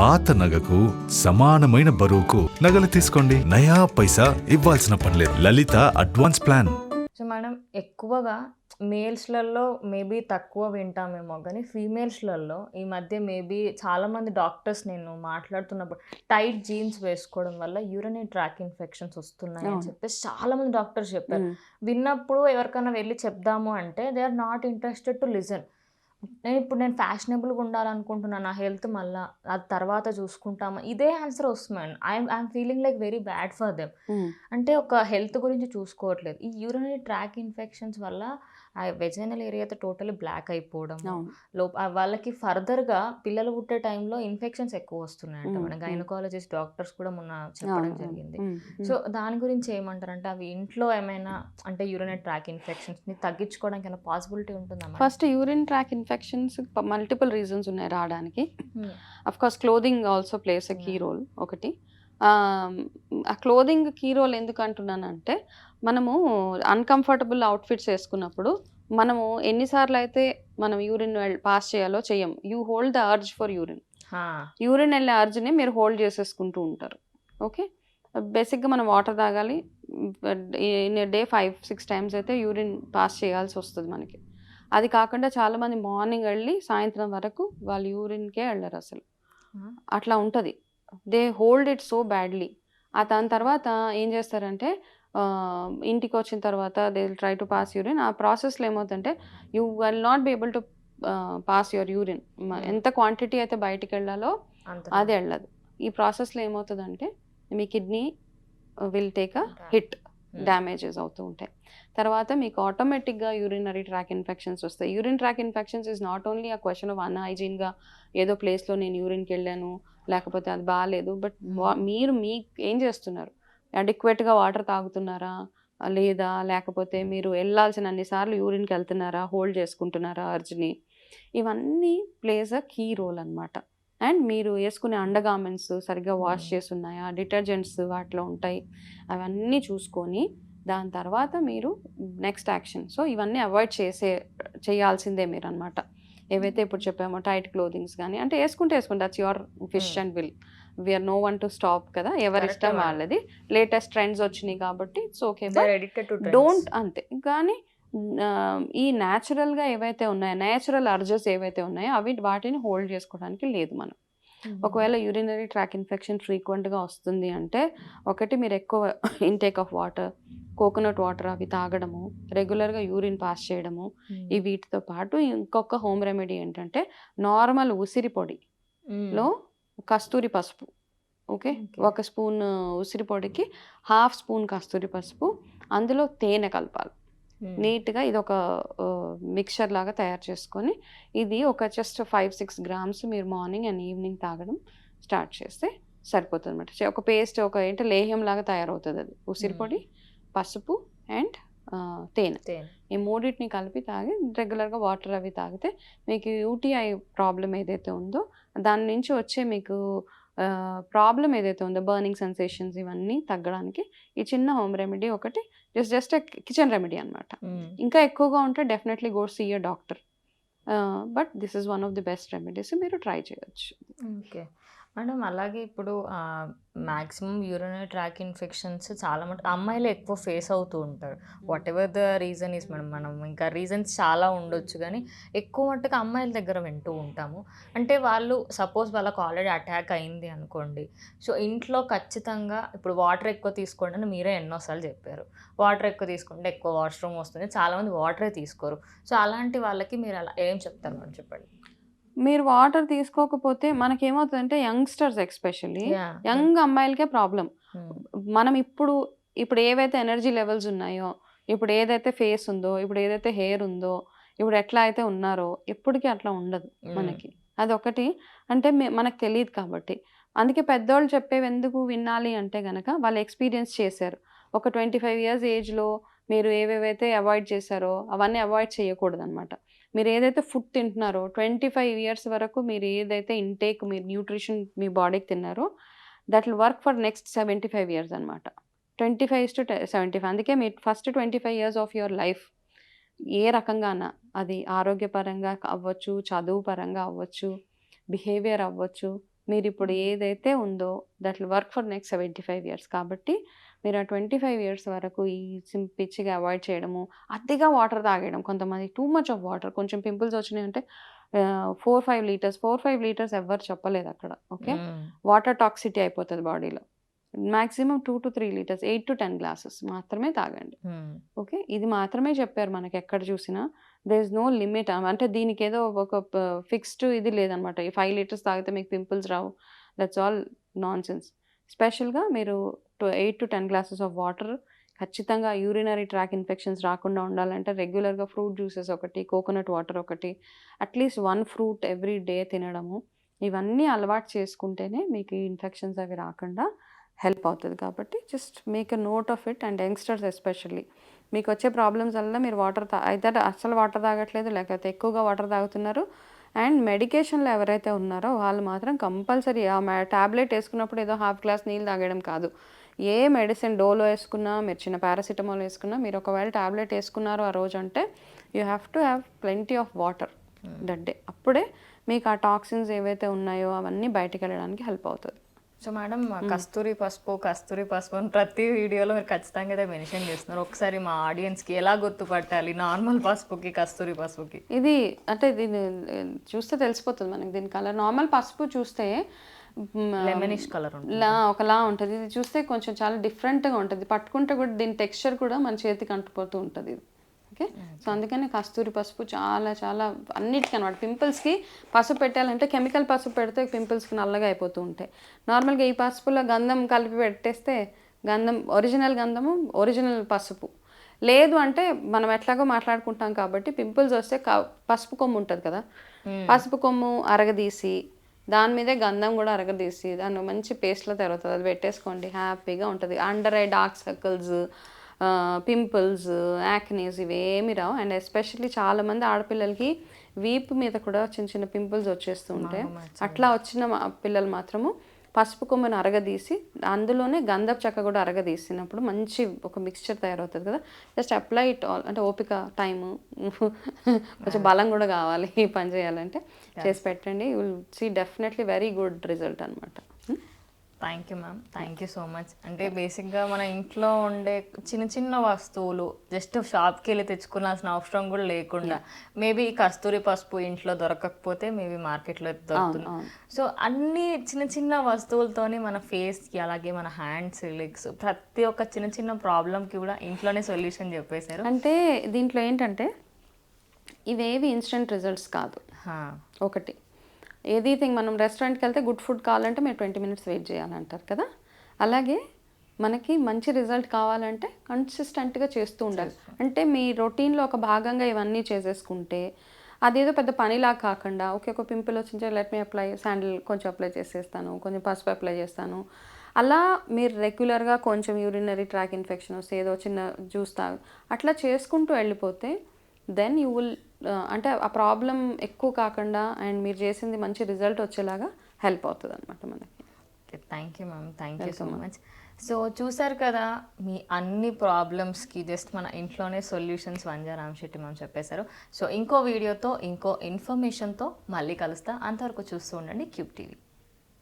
పాత నగకు సమానమైన బరువుకు నగలు తీసుకోండి. నయా పైసా ఇవ్వాల్సిన పనిలేదు లలిత అడ్వాన్స్ ప్లాన్. సో మనం ఎక్కువగా మేల్స్లలో మేబీ తక్కువ వింటామేమో కానీ ఫీమేల్స్లలో ఈ మధ్య మేబీ చాలామంది డాక్టర్స్ నేను మాట్లాడుతున్నప్పుడు టైట్ జీన్స్ వేసుకోవడం వల్ల యూరినరీ ట్రాక్ ఇన్ఫెక్షన్స్ వస్తున్నాయి అని. చెప్పేసి చాలామంది డాక్టర్స్ చెప్పారు. విన్నప్పుడు ఎవరికైనా వెళ్ళి చెప్దాము అంటే they are not interested to listen. నేను ఇప్పుడు నేను ఫ్యాషనబుల్గా ఉండాలనుకుంటున్నాను నా హెల్త్ మళ్ళా అది తర్వాత చూసుకుంటామా. ఇదే ఆన్సర్ వస్తుంది I'm I'm feeling like very bad for them అంటే ఒక హెల్త్ గురించి చూసుకోవట్లేదు. ఈ యూరినరీ ట్రాక్ ఇన్ఫెక్షన్స్ వల్ల ఆ వెజైనల్ ఏరియా అయితే టోటలీ బ్లాక్ అయిపోవడం ఆ వాళ్ళకి ఫర్దర్గా పిల్లలు పుట్టే టైంలో ఇన్ఫెక్షన్స్ ఎక్కువ వస్తున్నాయంట మన. గైనకాలజిస్ట్ డాక్టర్స్ కూడా మొన్న చెప్పడం. జరిగింది. సో దాని గురించి ఏమంటారంటే అవి ఇంట్లో ఏమైనా అంటే యూరినరీ ట్రాక్ ఇన్ఫెక్షన్స్ని తగ్గించుకోవడానికి ఏమైనా పాసిబిలిటీ ఉంటుందా? First urine tract infections multiple reasons ఉన్నాయి రావడానికి. Of course clothing also plays a key. Role ఒకటి ఆ క్లోదింగ్ కీ రోల్ ఎందుకు అంటున్నానంటే మనము అన్కంఫర్టబుల్ అవుట్ఫిట్స్ వేసుకున్నప్పుడు మనము ఎన్నిసార్లు అయితే మనం యూరిన్ పాస్ చేయాలో చెయ్యం. You hold the urge for urine. Urine వెళ్ళే అర్జ్ని మీరు హోల్డ్ చేసేసుకుంటూ ఉంటారు. ఓకే? బేసిక్గా మనం వాటర్ తాగాలి. In day five six times అయితే యూరిన్ పాస్ చేయాల్సి వస్తుంది మనకి. అది కాకుండా చాలామంది మార్నింగ్ వెళ్ళి సాయంత్రం వరకు వాళ్ళు యూరిన్కే వెళ్ళరు అసలు? అట్లా ఉంటుంది. They hold it so badly. ఆ దాని తర్వాత ఏం చేస్తారంటే ఇంటికి వచ్చిన తర్వాత they will try to pass urine. ఆ ప్రాసెస్లో ఏమవుతుందంటే you will not be able to pass your urine. Hmm. ఎంత క్వాంటిటీ అయితే బయటికి వెళ్ళాలో అది వెళ్ళదు. ఈ ప్రాసెస్లో ఏమవుతుందంటే మీ kidney will take a hit Hmm. Damages అవుతూ ఉంటాయి. తర్వాత మీకు ఆటోమేటిక్గా యూరినరీ ట్రాక్ ఇన్ఫెక్షన్స్ వస్తాయి. Urine tract infections is not only ఆ క్వశ్చన్ ఆఫ్ అన్హైజీన్గా ఏదో ప్లేస్లో నేను యూరిన్కి వెళ్ళాను లేకపోతే అది బాగాలేదు బట్ మీరు మీ ఏం చేస్తున్నారు? అడిక్వేట్గా వాటర్ తాగుతున్నారా? లేదా లేకపోతే మీరు వెళ్ళాల్సిన అన్నిసార్లు యూరిన్కి వెళ్తున్నారా? హోల్డ్ చేసుకుంటున్నారా అర్జ్ని? ఇవన్నీ ప్లేస్ అ కీ రోల్ అనమాట అండ్ మీరు వేసుకునే అండర్గార్మెంట్స్ సరిగ్గా వాష్. చేసి ఉన్నాయా డిటర్జెంట్స్ వాటిలో ఉంటాయి. అవన్నీ చూసుకొని దాని తర్వాత మీరు నెక్స్ట్ యాక్షన్. సో ఇవన్నీ అవాయిడ్ చేసే చేయాల్సిందే మీరు అనమాట ఏవైతే ఇప్పుడు చెప్పామో టైట్ క్లోదింగ్స్ కానీ అంటే వేసుకుంటే వేసుకుంటే that's your wish Hmm. And will we're no one to stop కదా ఎవరి ఇష్టం. వాళ్ళది లేటెస్ట్ ట్రెండ్స్ వచ్చినాయి కాబట్టి ఇట్స్ ఓకే. డోంట్ అంతే కానీ ఈ న్యాచురల్గా ఏవైతే ఉన్నాయో న్యాచురల్ అర్జెస్ ఏవైతే ఉన్నాయో అవి వాటిని హోల్డ్ చేసుకోవడానికి లేదు మనం Hmm. ఒకవేళ యూరినరీ ట్రాక్ ఇన్ఫెక్షన్ ఫ్రీక్వెంట్గా వస్తుంది అంటే ఒకటి మీరు ఎక్కువ intake of water coconut water అవి తాగడము రెగ్యులర్గా యూరిన్ పాస్ చేయడము. ఈ వీటితో పాటు ఇంకొక హోమ్ రెమెడీ ఏంటంటే నార్మల్ ఉసిరి పొడి Hmm. లో కస్తూరి పసుపు ఓకే. ఒక స్పూన్ ఉసిరి పొడికి హాఫ్ స్పూన్ కస్తూరి పసుపు అందులో తేనె కలపాలి. నీట్గా ఇది ఒక మిక్చర్ లాగా తయారు చేసుకొని ఇది ఒక జస్ట్ ఫైవ్ సిక్స్ గ్రామ్స్ మీరు మార్నింగ్ అండ్ ఈవినింగ్ తాగడం స్టార్ట్ చేస్తే సరిపోతుంది అనమాట ఒక పేస్ట్ ఒక ఏంటో లేహ్యం లాగా తయారవుతుంది అది. ఉసిరి పొడి పసుపు అండ్ తేనె. తేనె. ఈ మూడింటిని కలిపి తాగి రెగ్యులర్గా వాటర్ అవి తాగితే మీకు యూటీఐ ప్రాబ్లం ఏదైతే ఉందో దాని నుంచి వచ్చే మీకు ప్రాబ్లం ఏదైతే ఉందో బర్నింగ్ సెన్సేషన్స్ ఇవన్నీ తగ్గడానికి ఈ చిన్న హోమ్ రెమెడీ ఒకటి జస్ట్ జస్ట్ కిచెన్ రెమెడీ అనమాట. ఇంకా ఎక్కువగా ఉంటే definitely go see a doctor. But this is one of the best remedies మీరు ట్రై చేయొచ్చు. ఓకే. మేడం అలాగే ఇప్పుడు మ్యాక్సిమం యూరినరీ ట్రాక్ ఇన్ఫెక్షన్స్ చాలా మటు అమ్మాయిలు ఎక్కువ ఫేస్ అవుతూ ఉంటారు. Whatever the reason is madam మనం ఇంకా రీజన్స్ చాలా ఉండొచ్చు కానీ ఎక్కువ మట్టుకు అమ్మాయిల దగ్గర వింటూ ఉంటాము. అంటే వాళ్ళు సపోజ్ వాళ్ళకు ఆల్రెడీ అటాక్ అయింది అనుకోండి సో ఇంట్లో ఖచ్చితంగా ఇప్పుడు వాటర్ ఎక్కువ తీసుకోండి అని మీరే ఎన్నోసార్లు చెప్పారు. వాటర్ ఎక్కువ తీసుకుంటే ఎక్కువ వాష్రూమ్ వస్తుంది చాలామంది వాటరే తీసుకోరు. సో అలాంటి వాళ్ళకి మీరు అలా ఏం చెప్తారు మనం చెప్పండి? మీరు వాటర్ తీసుకోకపోతే మనకేమవుతుందంటే యంగ్స్టర్స్ ఎక్స్పెషల్లీ. యంగ్ అమ్మాయిలకే ప్రాబ్లం. మనం ఇప్పుడు ఇప్పుడు ఏవైతే ఎనర్జీ లెవెల్స్ ఉన్నాయో ఇప్పుడు ఏదైతే ఫేస్ ఉందో ఇప్పుడు ఏదైతే హెయిర్ ఉందో ఇప్పుడు ఎట్లా అయితే ఉన్నారో ఎప్పటికీ అట్లా ఉండదు. మనకి అదొకటి అంటే మే- మనకు తెలియదు కాబట్టి అందుకే పెద్దోళ్ళు చెప్పేవి ఎందుకు వినాలి అంటే గనక వాళ్ళు ఎక్స్పీరియన్స్ చేశారు ఒక ట్వంటీ ఫైవ్ ఇయర్స్ ఏజ్లో మీరు ఏవేవైతే అవాయిడ్ చేశారో అవన్నీ అవాయిడ్ చేయకూడదు అనమాట మీరు ఏదైతే ఫుడ్ తింటున్నారో ట్వంటీ ఫైవ్ ఇయర్స్ వరకు మీరు ఏదైతే ఇంటేక్ మీరు న్యూట్రిషన్ మీ బాడీకి తిన్నారో that will work for next seventy five years అనమాట twenty five to seventy five. అందుకే మీరు first twenty five years of your life ఏ రకంగాన అది ఆరోగ్యపరంగా అవ్వచ్చు చదువు పరంగా అవ్వచ్చు బిహేవియర్ అవ్వచ్చు మీరు ఇప్పుడు ఏదైతే ఉందో that will work for next seventy five years. కాబట్టి మీరు ఆ ట్వంటీ ఫైవ్ ఇయర్స్ వరకు ఈ సిం పిచ్చిగా అవాయిడ్ చేయడము అతిగా వాటర్ తాగేయడం కొంతమంది టూ మచ్ ఆఫ్ వాటర్ కొంచెం పింపుల్స్ వచ్చినాయి అంటే four five litres four five litres ఎవ్వరు చెప్పలేదు అక్కడ ఓకే. వాటర్ టాక్సిటీ అయిపోతుంది బాడీలో. Maximum two to three litres eight to ten glasses మాత్రమే తాగండి. ఓకే? ఇది మాత్రమే చెప్పారు మనకి ఎక్కడ చూసినా. దేర్ ఇస్ నో లిమిట్ అంటే దీనికి ఏదో ఒక ఫిక్స్డ్ ఇది లేదనమాట. ఈ ఫైవ్ లీటర్స్ తాగితే మీకు పింపుల్స్ రావు. దట్స్ ఆల్ నాన్ సెన్స్ స్పెషల్గా మీరు to eight to ten glasses of water ఖచ్చితంగా యూరినరీ ట్రాక్ ఇన్ఫెక్షన్స్ రాకుండా ఉండాలంటే రెగ్యులర్గా ఫ్రూట్ జ్యూసెస్ ఒకటి కోకోనట్ వాటర్ ఒకటి at least one fruit every day తినడము. ఇవన్నీ అలవాటు చేసుకుంటేనే మీకు ఈ ఇన్ఫెక్షన్స్ అవి రాకుండా హెల్ప్ అవుతుంది కాబట్టి just make a note of it and youngsters especially మీకు వచ్చే ప్రాబ్లమ్స్ వల్ల మీరు వాటర్ తా అయితే అస్సలు వాటర్ తాగట్లేదు లేకపోతే ఎక్కువగా వాటర్ తాగుతున్నారు అండ్ మెడికేషన్లో ఎవరైతే ఉన్నారో వాళ్ళు మాత్రం కంపల్సరీ ఆ ట్యాబ్లెట్ వేసుకున్నప్పుడు ఏదో హాఫ్ గ్లాస్ నీళ్ళు తాగడం కాదు. ఏ మెడిసిన్ డోలో వేసుకున్నా మీరు చిన్న పారాసిటమాల్ వేసుకున్నా మీరు ఒకవేళ ట్యాబ్లెట్ వేసుకున్నారు ఆ రోజు అంటే you have to have plenty of water that day. అప్పుడే మీకు ఆ టాక్సిన్స్ ఏవైతే ఉన్నాయో అవన్నీ బయటికి వెళ్ళడానికి హెల్ప్ అవుతుంది. సో మేడం కస్తూరి పసుపు కస్తూరి పసుపు అని ప్రతి వీడియోలో మీరు ఖచ్చితంగా అయితే మెన్షన్ చేస్తున్నారు. ఒకసారి మా ఆడియన్స్కి ఎలా గుర్తుపట్టాలి నార్మల్ పసుపుకి కస్తూరి పసుపుకి? ఇది అంటే దీన్ని చూస్తే తెలిసిపోతుంది మనకి. దీని కలర్ నార్మల్ పసుపు చూస్తే లెమనిష్ కలర్ లా ఒకలా ఉంటుంది. ఇది చూస్తే కొంచెం చాలా డిఫరెంట్గా ఉంటుంది. పట్టుకుంటే కూడా దీని టెక్స్చర్ కూడా మన చేతికి అంటుపోతూ ఉంటుంది. ఇది ఓకే? సో అందుకని కస్తూరి పసుపు చాలా చాలా అన్నిటికీ అనమాట పింపుల్స్కి పసుపు పెట్టాలంటే కెమికల్ పసుపు పెడితే పింపుల్స్కి నల్లగా అయిపోతూ ఉంటాయి. నార్మల్గా ఈ పసుపులో గంధం కలిపి పెట్టేస్తే గంధం ఒరిజినల్ గంధము ఒరిజినల్ పసుపు. లేదు అంటే మనం ఎట్లాగో మాట్లాడుకుంటాం కాబట్టి పింపుల్స్ వస్తే క- పసుపు కొమ్ము ఉంటుంది కదా? పసుపు కొమ్ము అరగదీసి దాని మీదే గంధం కూడా అరగదీసి దాన్ని మంచి పేస్ట్లో తెరుగుతుంది అది పెట్టేసుకోండి. హ్యాపీగా ఉంటుంది. Under eye dark circles pimples acnes ఇవేమి రావు. అండ్ ఎస్పెషల్లీ చాలామంది ఆడపిల్లలకి వీపు మీద కూడా చిన్న చిన్న పింపుల్స్ వచ్చేస్తూ ఉంటాయి. అట్లా వచ్చిన పిల్లలు మాత్రము పసుపు కొమ్మను అరగదీసి అందులోనే గంధపు చెక్క కూడా అరగదీసినప్పుడు మంచి ఒక మిక్స్చర్ తయారవుతుంది కదా. జస్ట్ అప్లై ఇట్ ఆల్ అంటే ఓపిక టైము కొంచెం బలం కూడా కావాలి ఈ పని చేయాలంటే. చేసి పెట్టండి. You will see definitely very good result అనమాట thank you ma'am thank you so much అంటే బేసిక్గా మన ఇంట్లో ఉండే చిన్న చిన్న వస్తువులు జస్ట్ షాప్కి వెళ్ళి తెచ్చుకోవాల్సిన అవసరం కూడా లేకుండా మేబీ కస్తూరి పసుపు ఇంట్లో దొరకకపోతే మేబీ మార్కెట్లో దొరుకుతుంది. సో అన్ని చిన్న చిన్న వస్తువులతోనే మన ఫేస్కి అలాగే మన హ్యాండ్స్ లెగ్స్ ప్రతి ఒక్క చిన్న చిన్న ప్రాబ్లంకి కూడా ఇంట్లోనే సొల్యూషన్ చెప్పేశారు. అంటే దీంట్లో ఏంటంటే ఇవేవి ఇన్స్టెంట్ రిజల్ట్స్ కాదు. ఒకటి ఏది థింగ్ మనం రెస్టారెంట్కి వెళ్తే గుడ్ ఫుడ్ కావాలంటే మీరు ట్వంటీ మినిట్స్ వెయిట్ చేయాలంటారు కదా? అలాగే మనకి మంచి రిజల్ట్ కావాలంటే కన్సిస్టెంట్గా చేస్తూ ఉండాలి. అంటే మీ రొటీన్లో ఒక భాగంగా ఇవన్నీ చేసేసుకుంటే అదేదో పెద్ద పనిలా కాకుండా ఓకే ఒక పింపుల్ వచ్చింటే లెట్ మీ అప్లై శాండిల్ కొంచెం అప్లై చేసేస్తాను కొంచెం పసుపు అప్లై చేస్తాను. అలా మీరు రెగ్యులర్గా కొంచెం యూరినరీ ట్రాక్ ఇన్ఫెక్షన్ వస్తే ఏదో చిన్న జ్యూస్ తాగు అట్లా చేసుకుంటూ వెళ్ళిపోతే దెన్ యూ విల్ అంటే ఆ ప్రాబ్లం ఎక్కువ కాకుండా అండ్ మీరు చేసింది మంచి రిజల్ట్ వచ్చేలాగా హెల్ప్ అవుతుంది అనమాట మనకి thank you ma'am thank you so much so చూసారు కదా మీ అన్ని ప్రాబ్లమ్స్కి జస్ట్ మన ఇంట్లోనే సొల్యూషన్స్ వంజా రామశెట్టి మ్యామ్ చెప్పేశారు. సో ఇంకో వీడియోతో ఇంకో ఇన్ఫర్మేషన్తో మళ్ళీ కలుస్తా. అంతవరకు చూస్తూ ఉండండి క్యూబ్ టీవీ